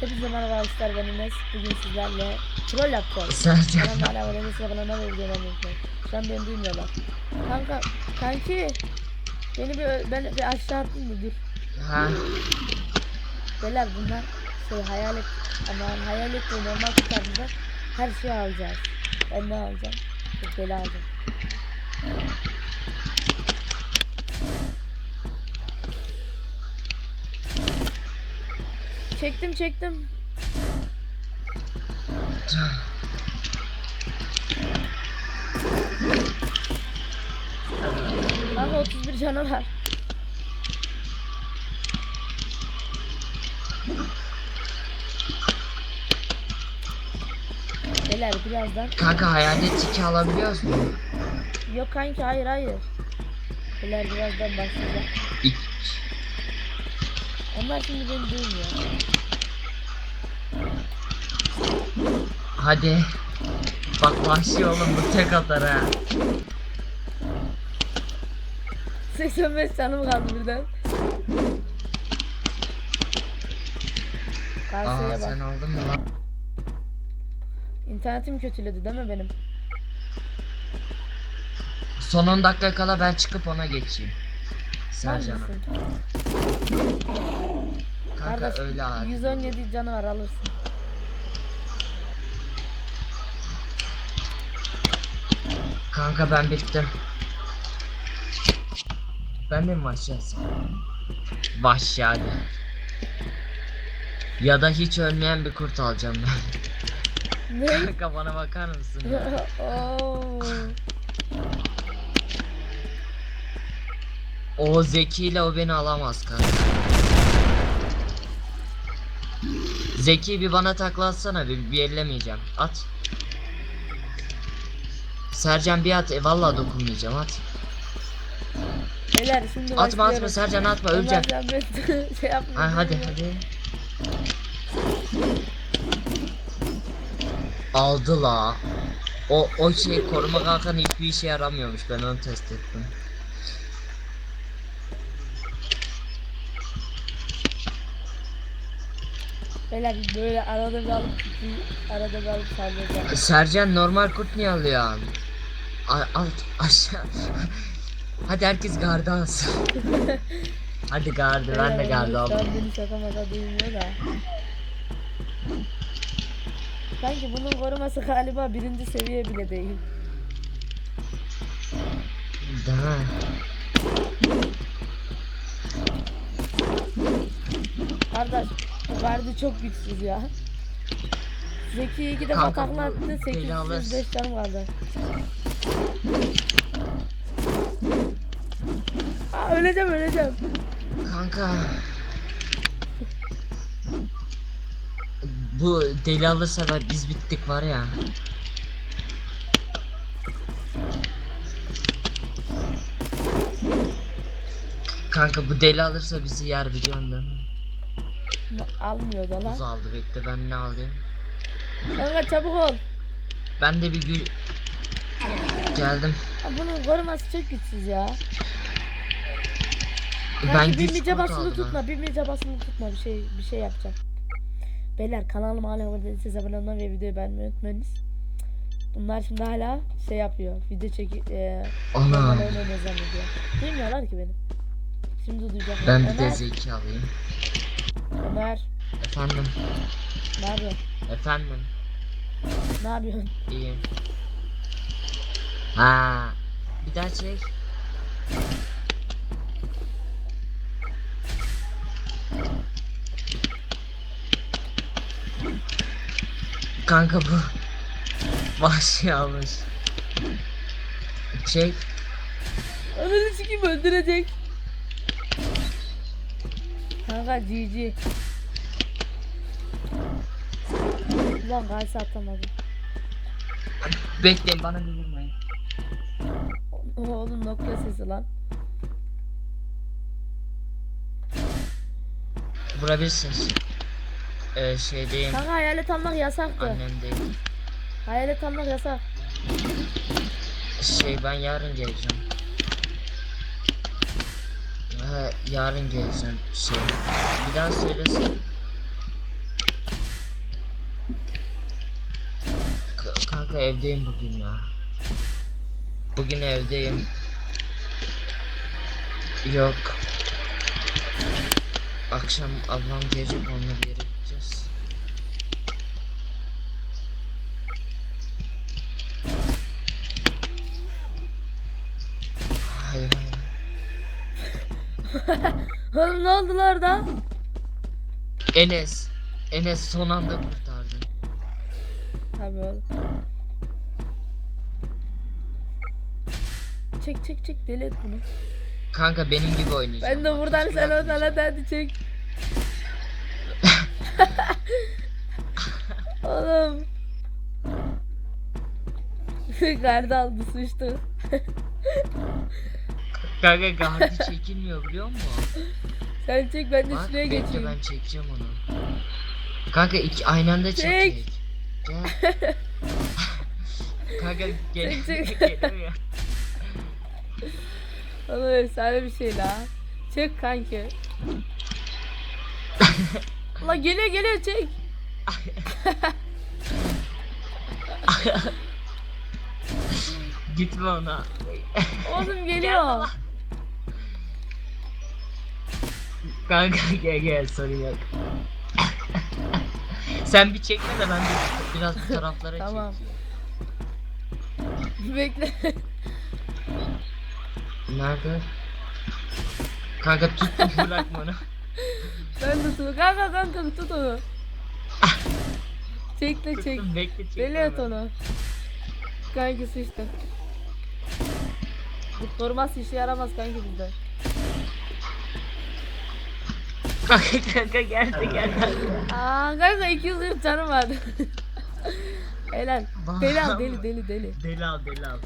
Hepinize merhaba arkadaşlar ben Enes. Bugün sizlerle troll yapacağız. Bana hala öyle kanalına ve videolarını unutmayın. An beni duymuyorlar. Kanka, kanki. Beni bir, ben bir aşağı attın mı? Dur. Ha. Beyler bunlar şey hayalet ama hayalet de normal kurtaracağız. Her şeyi alacağız. Ben ne alacağım? Yok böyle alacağım. Çektim çektim. Kanka 31 canı var. Beyler birazdan. Kanka hayalet tiki alabiliyoruz mu? Yok kanki hayır hayır. Beyler birazdan başlayacak. İlk. Onlar şimdi beni duymuyor. Hadi. Bak vahşi oğlum bu tek atar ha. 85 canım kaldı birden. Aa bak. sen aldın mı lan? İnternetim kötüledi değil mi benim? Son 10 dakika kala ben çıkıp ona geçeyim. Sercan'a. Neredesin? Kanka Kardeş, öyle abi. 117 canı var alırsın. Kanka ben bittim. Ben mi? Vahşi hadi. Ya da hiç ölmeyen bir kurt alacağım ben. Ne? Kanka bana bakar mısın? ya? O Zeki ile o beni alamaz kanka. Zeki bir bana takla atsana bir, bir ellemeyeceğim. At. Sercan bir at. E, vallahi dokunmayacağım at. Beyler şimdi Atma atma başlıyorum. Sercan atma öleceğim. beni şey yapma. Ha, hadi hadi. Aldı la. O o şey koruma kalkan hiçbir işe yaramıyormuş. Ben onu test ettim. Beyler böyle arada bir alıp arada bir alıp sallayacağım. Sercan normal kurt niye alıyor? Al, alt aşağı. Hadi herkes gardı alsın. Hadi gardı ben de gardı aldım. beni şaka maka duymuyor da. Sanki bunun koruması galiba birinci seviye bile değil. Mi? Kardeş gardı çok güçsüz ya. Zeki iki defa Kanka, takla attı bu beni alır. 805 canım kaldı. Aa, öleceğim öleceğim. Kanka. Bu deli alırsa ben biz bittik var ya. Kanka bu deli alırsa bizi yer biliyorsun değil mi? Almıyor da Buz lan. aldı bekle ben ne alayım? Kanka çabuk ol. Ben de bir gül... Geldim. Ha, bunun koruması çok güçsüz ya. Ben Kanki bir kurt basılı ha. tutma, bir mice basılı tutma bir şey bir şey yapacağım. Beyler kanalıma hala abone değilseniz abone olmayı ve videoyu beğenmeyi unutmayınız. Bunlar şimdi hala şey yapıyor. Video çeki e, Ana. oynuyor. Duymuyorlar ki beni. Şimdi duyacaklar. Ben bir de zeki alayım. Ömer, Efendim. ne yapıyorsun? Efendim. Ne yapıyorsun? İyiyim. Ha. Bir daha çek. Kanka bu vahşi almış. Çek. Ananı sikeyim öldürecek. Kanka GG. Ulan gayet atamadım. Bekleyin bana bir vurmayın. Oğlum Nokia sesi lan. Vurabilirsiniz. Ee, şeydeyim. Kanka hayalet almak yasaktı. Annemdeyim. Hayalet almak yasak. Şey ben yarın geleceğim. Yarın geleceğim şey. Bir daha söylesin. Kanka evdeyim bugün ya. Bugün evdeyim. Yok. Akşam ablam gelecek onunla bir yere Oğlum ne oldu lan orada? Enes. Enes son anda kurtardı. Tabii oğlum. Çek çek çek deli et bunu. Kanka benim gibi oynayacağım. Ben de buradan oradan bırakmayacağım. hadi çek. Oğlum. Gardı aldı sıçtı. Kanka gardı çekilmiyor biliyor musun? Sen çek ben de Bak şuraya bekle geçeyim. ben çekeceğim onu. Kanka iki aynı anda Çek. çekecek. Gel. Kanka gel. Çek, çek. Gelemiyor. Oğlum efsane bir şey la. Çek kanki. La geliyor geliyor çek. Gitme ona. Oğlum geliyor. Kanka gel gel sorun yok. Sen bir çekme de ben bir, biraz bu taraflara Tamam. çekeyim. Bekle. Nerede? Kanka tut bırakma onu. ben tutuyorum. Kanka kanka tut onu. Çekle çek. Tuttum bekle çekme. Deli et onu. Kanki sıçtı. Bu koruması işe yaramaz kanki bizde. Kanka kanka geldi geldi. Aa kanka 240 canım var. Helal. Deli al deli deli deli. Deli al deli al.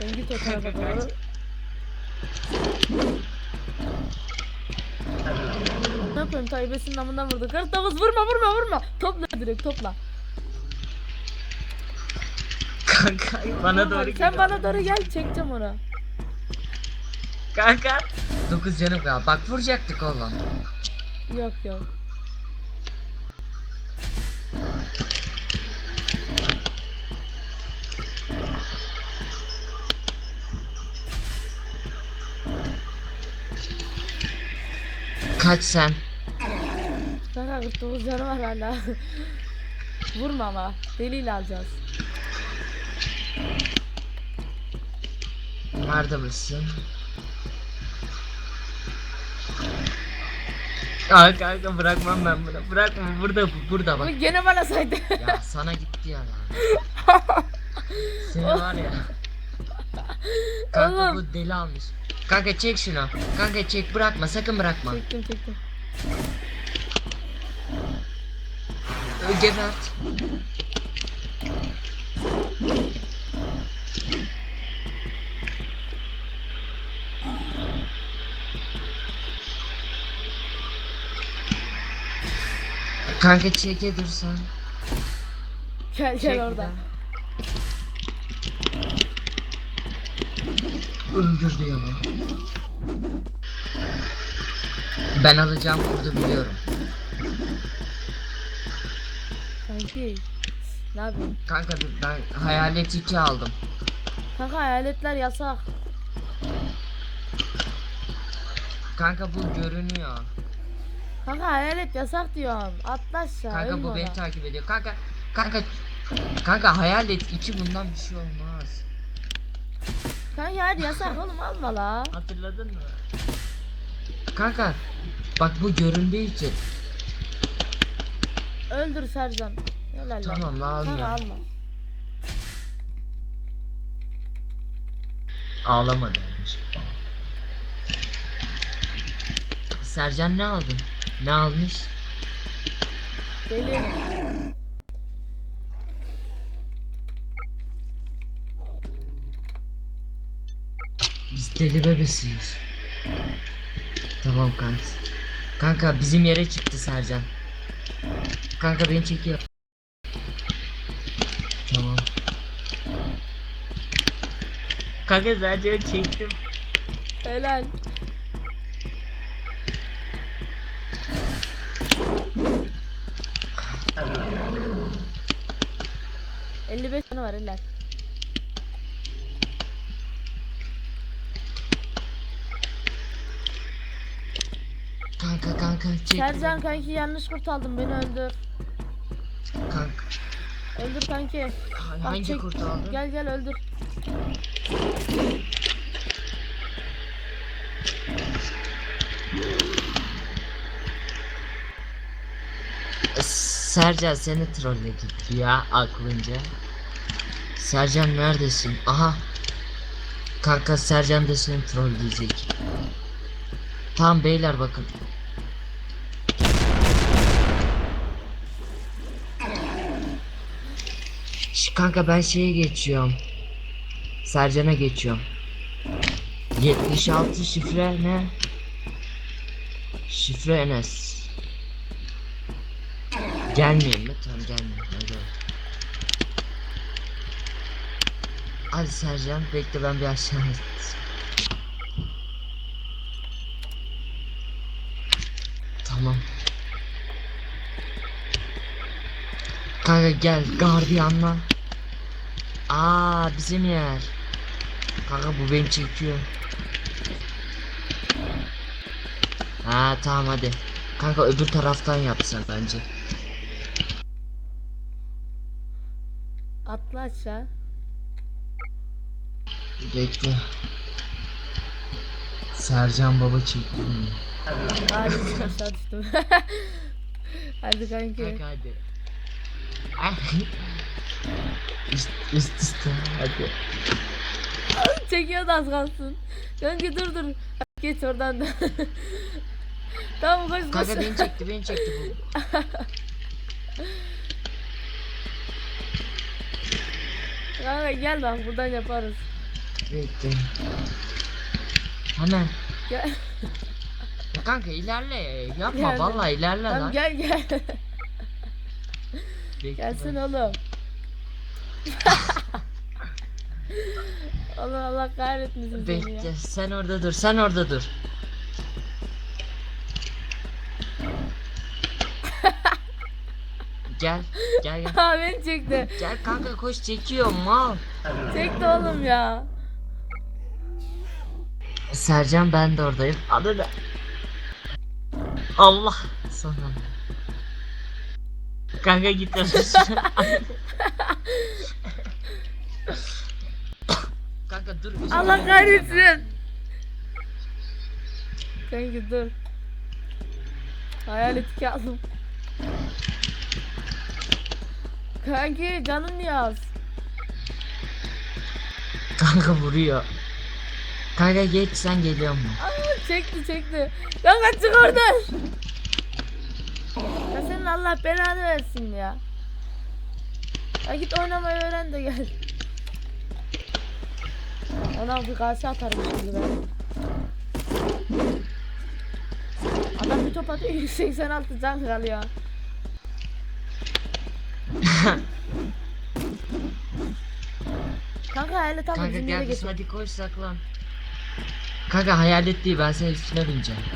Sen git o tarafa doğru. Ne yapayım Tayyip'in namından vurdu. 49 vurma vurma vurma. Topla direkt topla. Kanka bana doğru Sen geliyor. bana doğru gel çekeceğim onu. Kanka. 9 canım ya. Bak vuracaktık oğlum. Yok yok. Kaç sen? Kanka 49 canı var hala. Vurma ama. Deliyle alacağız. Nerede mısın? Aa kanka bırakmam ben bunu. Bırakma burada burada Bu bak. gene bana saydı. Ya sana gitti ya lan. Seni var ya. Kanka Oğlum. bu deli almış. Kanka çek şunu. Kanka çek bırakma sakın bırakma. çektim çektim. Gebert. Kanka çeke dursan. Gel gel orada. Öldürdü ya. Ben alacağım kurdu biliyorum. Kanki. Ne yapayım? Kanka ben hayalet 2 aldım. Kanka hayaletler yasak. Kanka bu görünüyor. Kanka hayalet yasak diyorum. Atla aşağı. Kanka bu beni takip ediyor. Kanka kanka kanka hayalet 2 bundan bir şey olmaz. Kanka hadi yasak oğlum alma la. Hatırladın mı? Kanka bak bu göründüğü için. Öldür Sercan. Helal. Tamam la Kanka almıyorum. alma. Ağlamadı. Sercan ne aldın? Ne almış? Deli. Biz deli bebesiyiz. Tamam kanka. Kanka bizim yere çıktı Sercan. Kanka beni çekiyor. Tamam. Kanka Sercan'ı çektim. Helal. Elli beş tane var eller. Kanka kanka çek. Sercan kanki yanlış kurt aldım beni öldür. Kanka. Öldür kanki. Bak Hangi çek- kurt aldın? Gel gel öldür. Sercan seni trolledik ya aklınca. Sercan neredesin? Aha. Kanka Sercan da seni trolleyecek. Tamam beyler bakın. Kanka ben şeye geçiyorum. Sercan'a geçiyorum. 76 şifre ne? Şifre Enes. Gelmeyeyim. Hadi. Hadi Sercan bekle ben bir aşağı Tamam. Kanka gel gardiyanla. Aa bizim yer. Kanka bu beni çekiyor. Ha tamam hadi. Kanka öbür taraftan yapsan bence. Atla aşağı. Bekle. Sercan baba çekti beni. Hadi aşağı düştüm. Hadi kanki. Kanka hadi. Üst, üst üste hadi. Çekiyor da az kalsın. Kanki dur dur. Geç oradan da. tamam koş koş. Kanka beni çekti beni çekti bu. Kanka gel bak buradan yaparız. Bekle. Hemen. Gel. Ya kanka ilerle. Yapma Geldim. vallahi ilerle Tamam lan. gel gel. Bekle Gelsin ben- oğlum. Allah Allah kahretmesin seni ya. Bekle sen orada dur sen orada dur. gel gel gel. Ha beni çekti. Gel kanka koş çekiyor mal. Çekti oğlum ya. Sercan ben de oradayım. Adı da. Allah sana. Kanka git Kanka dur. üzülme. Allah kahretsin. Kanki dur. Hayalet iki aldım. Kanki canın niye az? Kanka vuruyor. Kanka geç sen geliyor mu? Aa, çekti çekti. Kanka çık oradan. Ya senin Allah belanı versin ya. Ya git oynamayı öğren de gel. Ona bir kase atarım şimdi ben. Adam bir top atıyor 186 can kalıyor. Kanka hayalet abla Kanka gel getir. hadi koş saklan. Kanka hayalet değil ben senin üstüne bineceğim.